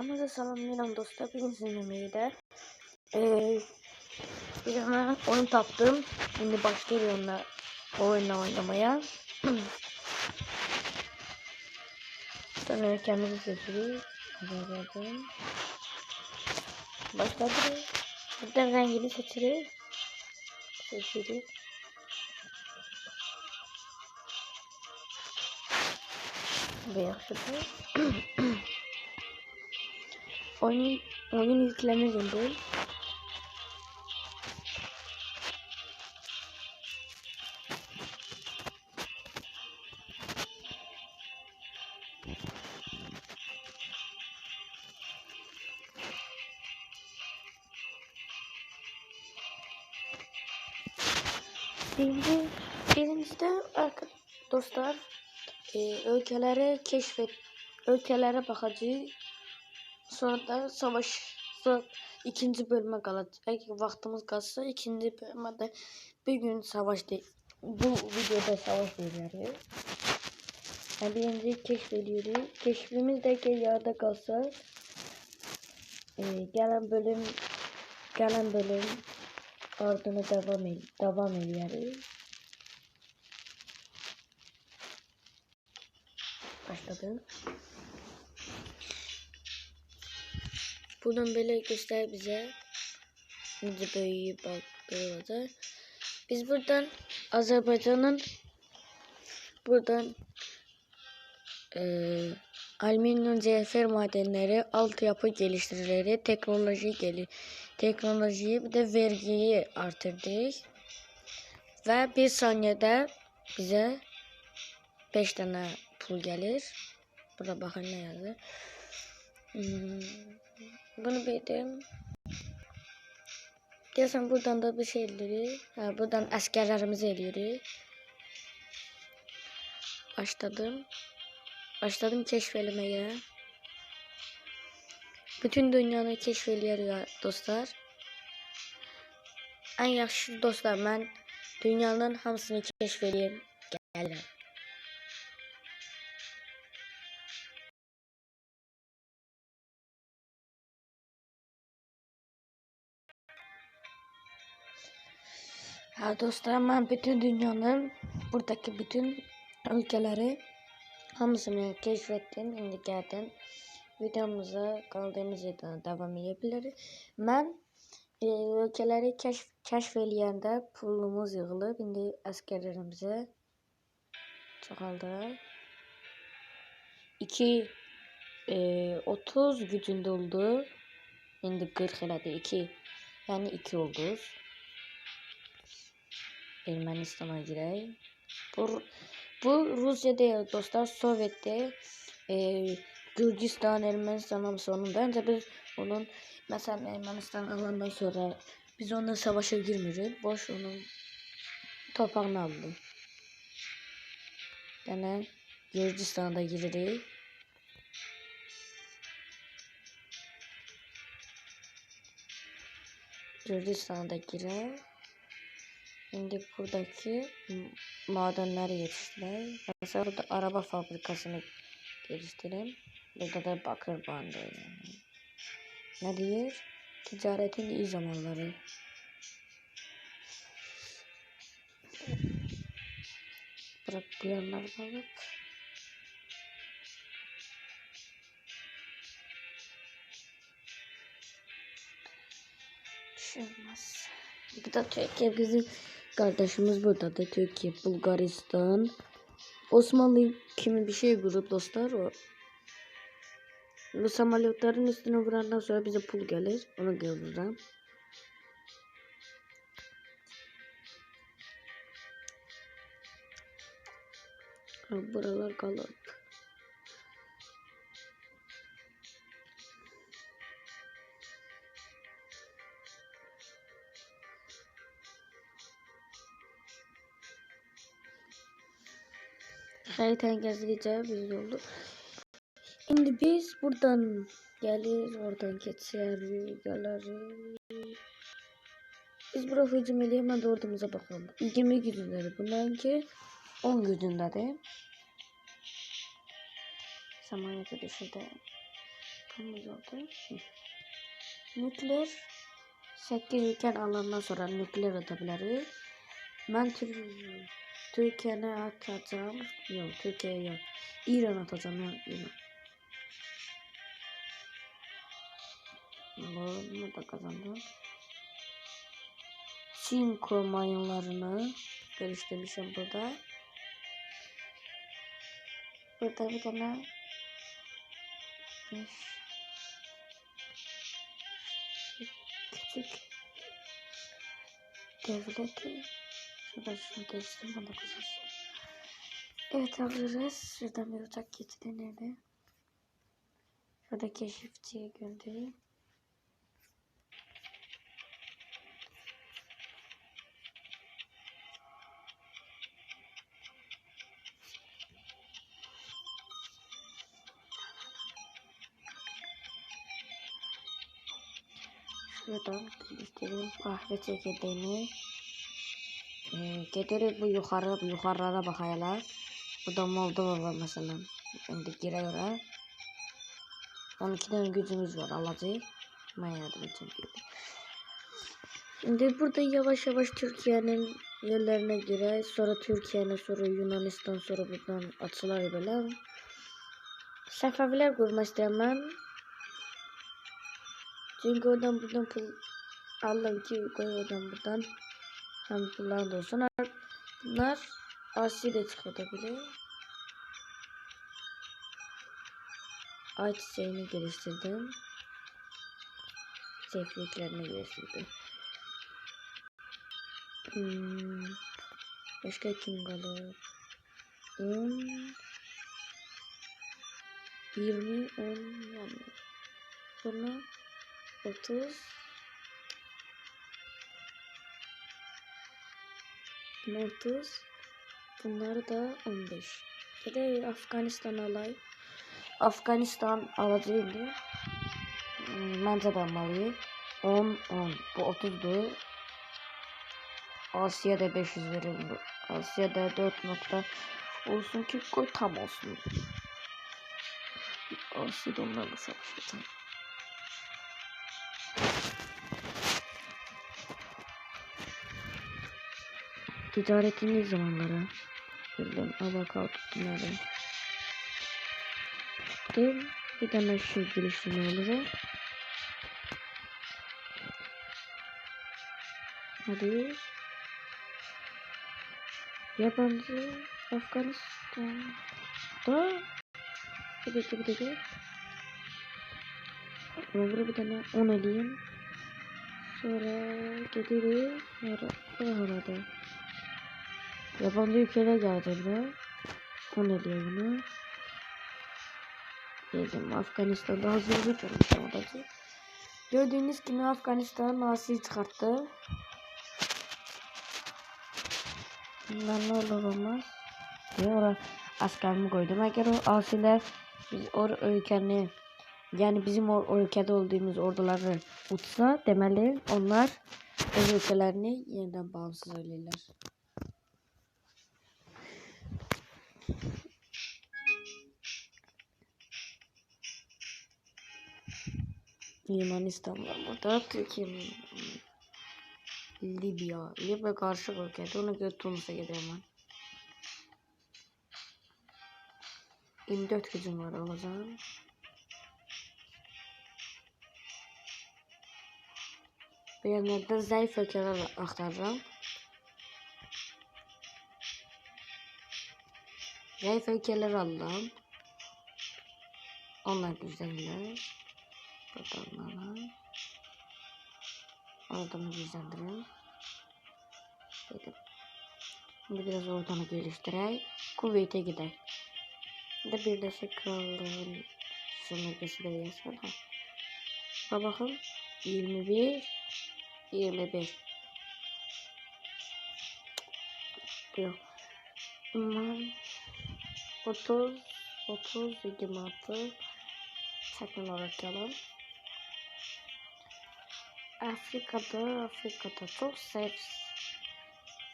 Ama da salamlayalım dostlar. Sizinle birlikte eee bir tane oyun taptım. Şimdi başlıyorum onunla oyunla oynamaya. Sonra kendimizi seçiyoruz. Başladım. Başladı. Buradan rengini seçiyoruz. Seçiyoruz. Beyaz şurada. oyun, oyun yükleme şimdi. Birinci, birincide arka, dostlar e, ülkelere keşfet ülkelere bakacağız. Sonra da savaş sonra ikinci bölüme kalacak. Eğer vaktimiz kalsa ikinci bölümde bir gün savaş değil. Bu videoda savaş veriyoruz. Yani birinci keşfediyoruz. Keşfimiz de yerde kalsa e, gelen bölüm gelen bölüm ardına devam ed devam ediyoruz. Başladı. Buradan böyle göster bize. Şimdi böyle bak böyle. Biz buradan Azerbaycan'ın buradan eee alüminyum cevher madenleri, altyapı geliştirileri, teknoloji geli teknolojiyi bir de vergiyi artırdık. Ve bir saniyede bize 5 tane pul gelir. Burada bakın ne yazdı. Hmm, bunu bildim. Deyəsən buradan da bir şey eləyirik. Hə, buradan əsgərlərimizi eləyirik. Başladım. Başladım keşf eləməyə. Bütün dünyanı keşf eləyirik dostlar. Ən yaxşı dostlar, mən dünyanın hamısını keşf eləyim. Gəlirəm. Ha dostlar ben bütün dünyanın buradaki bütün ülkeleri hamısını keşfettim. Şimdi geldim. Videomuza kaldığımız yerden devam edebiliriz. Ben e, ülkeleri keşf, keşfeleyende pulumuz yığılıb. Şimdi askerlerimize çoxaldıq. 2 e, 30 gücünde oldu. Şimdi 40 elədi 2. Yani 2 oldu. Ermenistan'a gireyim. Bu, bu Rusya değil dostlar Sovyet'te e, Gürcistan, Ermenistan sonunda bence biz onun mesela Ermenistan alandan sonra biz onunla savaşa girmiyoruz. Boş onun toprağını aldı. Yani Gürcistan'da giririk. Gürcistan'da girer. Şimdi buradaki madenleri yetiştirelim. Mesela burada araba fabrikasını geliştirelim. Burada da bakır bandı. Yani. Ne diyor? Ticaretin iyi zamanları. Bırak bu yanlar balık. Bir şey olmaz. Türkiye bizim kardeşimiz burada da Türkiye, Bulgaristan, Osmanlı kimi bir şey kurup dostlar o. Bu samolyotların üstüne vurandan sonra bize pul gelir. Onu görürüm. Buralar kalıp. Haritadan gezgece biz oldu. Şimdi biz buradan gelir, oradan geçer, geliriz. Biz bura hücum edeyim, de ordumuza bakalım. 20 gücünleri bunlarınki 10 gücündedir. Samaniyete düşürdü. Yapımız oldu. Hı. Nükleer 8 ülken alandan sonra nükleer atabiliriz. Tür Türkiye'ne atacağım. Yok Türkiye yok. İran atacağım ya İran. Bunu da kazandım. Çinko mayınlarını geliştirmişim burada. Burada bir tane küçük devleti şurada şunu bana kızılsın. Evet alırız. Şuradan bir uçak geçti nerede? Şurada keşifçiye göndereyim. Şuradan göstereyim kahve çekirdeğini. Getirip bu yukarı bu yukarılara bakaylar. Bu da Moldova var mesela. Şimdi giriyor. 12 tane gücümüz var alacağız. Ben yardım edeceğim. Şimdi burada yavaş yavaş Türkiye'nin yerlerine göre sonra Türkiye'nin sonra Yunanistan sonra buradan açılar böyle. Seferler kurmak istedim ben. Çünkü oradan buradan pul Allah ki koy oradan buradan da olsun. Bunlar Asya'da çıkartabilir. Ay çiçeğini geliştirdim. Çiçekliklerini geliştirdim. Hmm. Başka kim kalır? 10 20 10 yani. Sonra 30 30 Bunları da 15 Bir de Afganistan alay Afganistan alacağıydı Hmm, Bence de almalıyım 10 10 Bu 30'du Asya'da 500 verim Asya'da 4 nokta. Olsun ki koy tam olsun. Asya'da onlarla savaşacağım Ticaretin zamanları. Bildim. Avokado bunları. Değil. Bir tane şu geliştirme olur. Hadi. Yabancı Afganistan. Da. Bir dakika bir dakika. Over bir tane 10 eleyim. Sonra gideriz. Sonra orada. Yabancı ülkeler geldi buraya. O ne diyor bunu? Dedim Afganistan'da hazır bir durmuş oradaki. Gördüğünüz gibi Afganistan Asi çıkarttı. Bundan ne olur olmaz. Diye oraya askerimi koydum. Eğer o asiler biz or ülkenin yani bizim o, ülkede olduğumuz orduları uçsa demeli onlar o ülkelerini yeniden bağımsız öyleler. Yunanistan var burada. Türkiye Libya. Libya karşı ülkede. Ona göre Tunus'a gidiyorum ben. 24 gücüm var alacağım. Beyanlardan zayıf ülkeler aktaracağım. Zayıf ülkeler aldım. Onlar güzeller. Buradan Oradan güzeldirelim. Dedim. Şimdi biraz oradan geliştireyim. Kuvvete gidelim. De Birleşik Krallığın sömürgesi de yazsın. Ha. Ha bakın. 21 25 Yok. Aman. 30 30 26 Sakın yalan. Afrika'da Afrika'da çok zayıf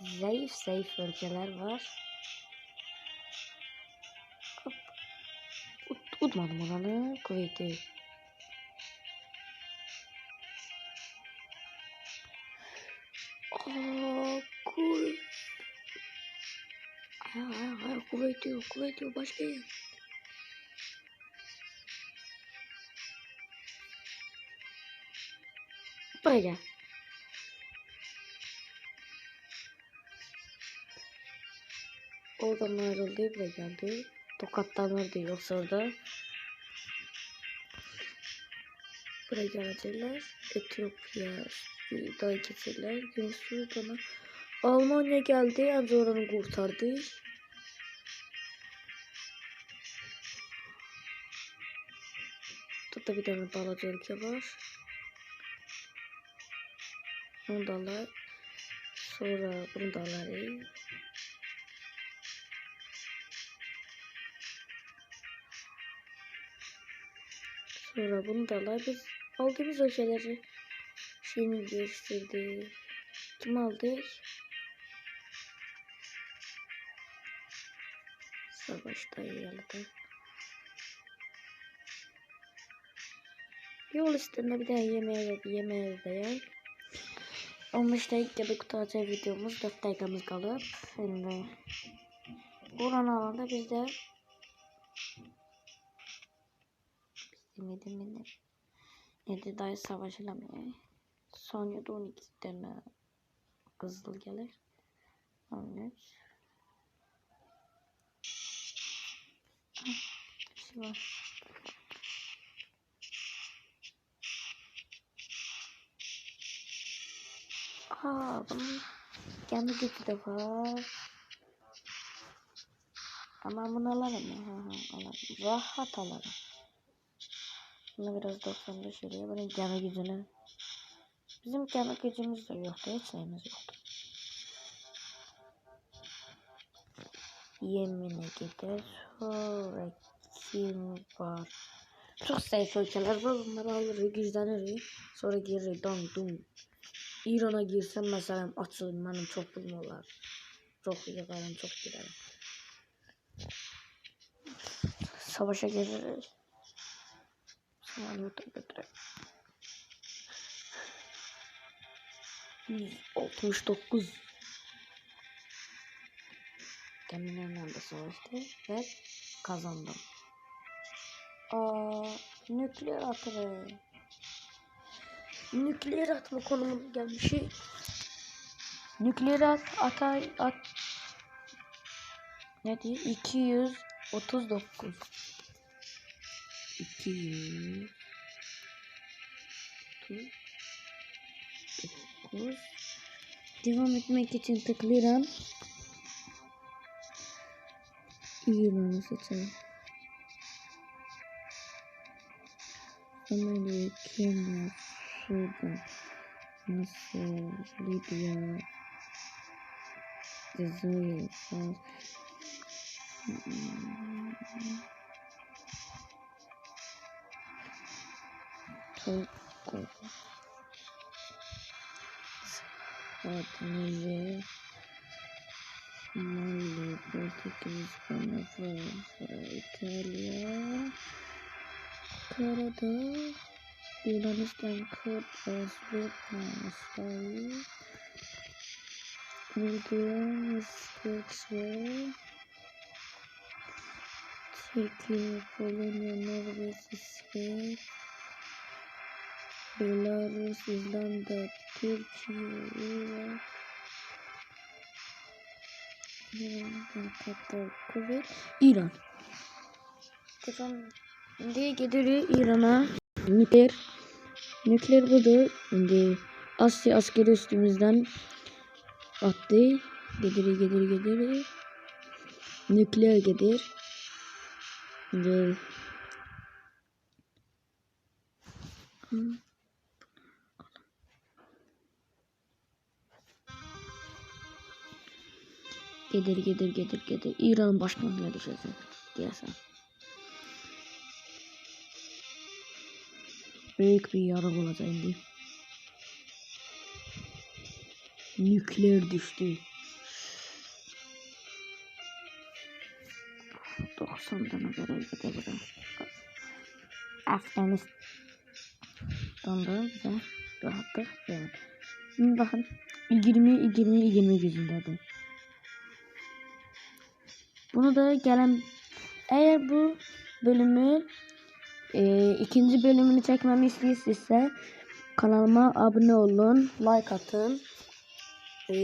zayıf zayıf ülkeler var. Hop. Ut, utmadım oranı. Kuveyt'i Kuvvet yok, kuvvet yok. Başka yer. Buraya. Oradan ayrıldı, buraya geldi. Tokatlanırdı yoksa orada. Buraya geldiler. Etiyopya, da gittiler. Güney Sudan'a. Almanya geldi. Anca oranı kurtardı. Burada bir tane balaca ülke var. Onu da alır. Sonra bunu da alır. Sonra bunu da alır. Biz aldığımız ülkeleri şeyini gösterdi. Kim aldı? Savaşta yerlerde. Yol üstünde bir daha yemeğe de yemeğe de yer. 15 dakikada kurtaracak videomuz 4 dakikamız kalır. Şimdi Buran alanda biz de biz de ne Neydi dayı savaşılamıyor. Sonya'da 12 tane kızıl gelir. 13 Bir şey. Aa, bunun kendi gücü de var. Ama bunu alalım? Ha, ha, alalım. Rahat alalım. Bunu biraz 95 liraya böyle gemi gücünü. Bizim gemi gücümüz de yoktu. Hiç şeyimiz yoktu. Yemin'e gider. Sonra kim var? Çok zayıf ülkeler var. Bunları alır, güçlenir. Sonra geri dum dum. İran'a girsem mesela açılım benim çok pulum olar. Çok yaparım, çok giderim. Savaşa gireriz. Yurtta götürelim. 169 Gemilerle de savaştı ve kazandım. Aa, nükleer atarı. Nükleer atma konumu gelmiş. Nükleer at, atay, at. Ne diyor? 239. 200 9 Devam etmek için tıklıyorum. İran'ı seçelim. Somali, Kenya, Sudan, Mısır, Libya, Cezayir, Togo, Adniye, Mali, Portekiz, Fransa, İtalya, Karadağ, Yunanistan, Kıbrıs, Vietnam, İsrail, Uruguay, İsveç, Çekya, Polonya, Norveç, İsveç, Belarus, İzlanda, Türkiye, Irak, İran, Katar, Kuveyt, İran. Kızım, şimdi gidiyor İran'a. Nükleer. Nükleer budur. Şimdi Asya askeri üstümüzden attı. Gediri gediri gediri. Nükleer gelir. Şimdi Gelir gelir gelir gelir. İran'ın başkanına düşecek. Diyesen. Büyük bir yara olacak şimdi. Nükleer düştü. 90 tane görev gidebilirim. Afganistan'da bize rahatlık verin. Şimdi bakın 20 20 20 gücündedir. Bunu da gelen eğer bu bölümü e, ikinci bölümünü çekmemi istiyorsa kanalıma abone olun, like atın. E,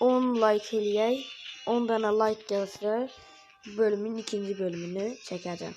10 like eləyək. 10 tane like gelse bölümün ikinci bölümünü çekeceğim.